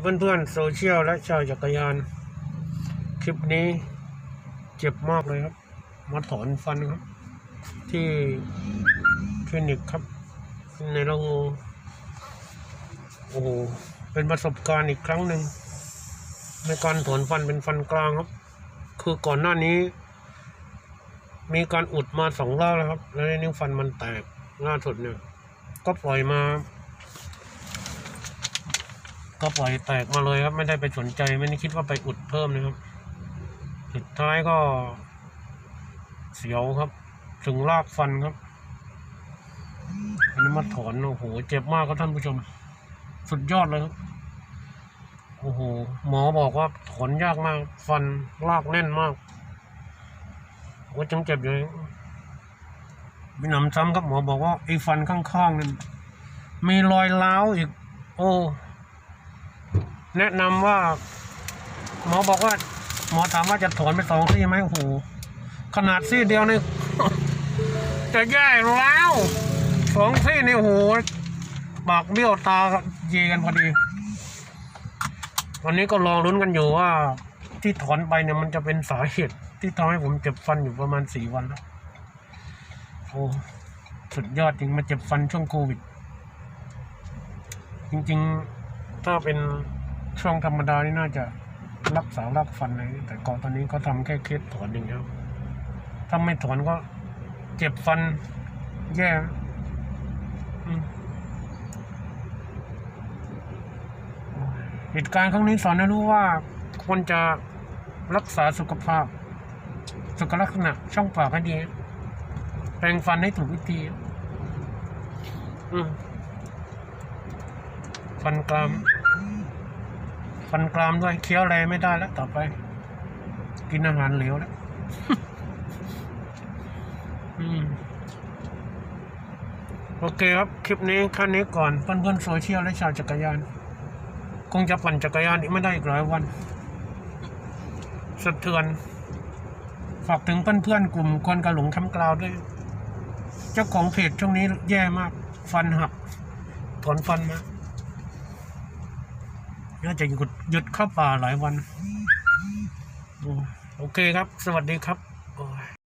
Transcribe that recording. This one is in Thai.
เพื่อนๆโซเชียลและชาวจักรยาน คลิปนี้เจ็บมากเลยครับ มาถอนฟันครับ ที่คลินิกครับ ในโรงโอ้โหเป็นประสบการณ์อีกครั้งหนึ่งในการถอนฟันเป็นฟันกลางครับ คือก่อนหน้านี้ มีการอุดมาสองรอบแล้วครับ แล้วนิ้วฟันมันแตกล่าสุดเนี่ย ก็ปล่อยมา ก็ปล่อยแตกมาเลยครับ ไม่ได้ไปสนใจไม่ได้คิดว่าไปอุดเพิ่มนะครับ สุดท้ายก็ เสียวครับ ถึงลากฟันครับ อันนี้มาถอนโอ้โหเจ็บมากครับท่านผู้ชม สุดยอดเลยครับโอ้โหหมอบอกว่าถอนยากมาก ฟันลากแน่นมากว่าจังเจ็บอยู่มีหนำซ้ำครับหมอบอกว่าไอ้ฟันข้างๆนั่นมีรอยร้าอีก โอ้ แนะนำว่า หมอบอกว่า หมอถามว่าจะถอนไปสองซี่ไหมโอ้โหขนาดซี่เดียวนี่จะแย่แล้วสองซี่นี่โอ้โหปากเบี้ยวตาเยกันพอดี วันนี้ก็รอลุ้นกันอยู่ว่า ที่ถอนไปเนี่ยมันจะเป็นสาเหตุที่ทำให้ผมเจ็บฟันอยู่ประมาณสี่วันแล้วโอ้สุดยอดจริงมาเจ็บฟันช่วงโควิด จริง ๆ ถ้าเป็น ช่วงธรรมดานี่น่าจะรักษารักฟันอะไรแต่ก่อนตอนนี้เขาทำแค่เคสถอนอย่างเดียวถ้าไม่ถอนก็เจ็บฟันแย่เหตุการณ์ครั้งนี้สอนให้รู้ว่าควรจะรักษาสุขภาพ สุขลักษณะช่องปากให้ดีแปรงฟันให้ถูกวิธีฟันกราม ฟันกรามด้วยเคี้ยวอะไรไม่ได้แล้ว ต่อไป กินอาหารเหลวแล้วอืมโอเคครับ คลิปนี้แค่นี้ก่อนเพื่อนๆโซเชียลและชาวจักรยาน คงจะปั่นจักรยานอีกไม่ได้อีกหลายวันสะเทือน ฝากถึงเพื่อนๆกลุ่มคนกระหลงคำกล่าวด้วย เจ้าของเพจช่วงนี้แย่มาก ฟันหัก ถอนฟันมา น่าจะหยุดหยุดเข้าป่าหลายวัน โอเคครับ สวัสดีครับ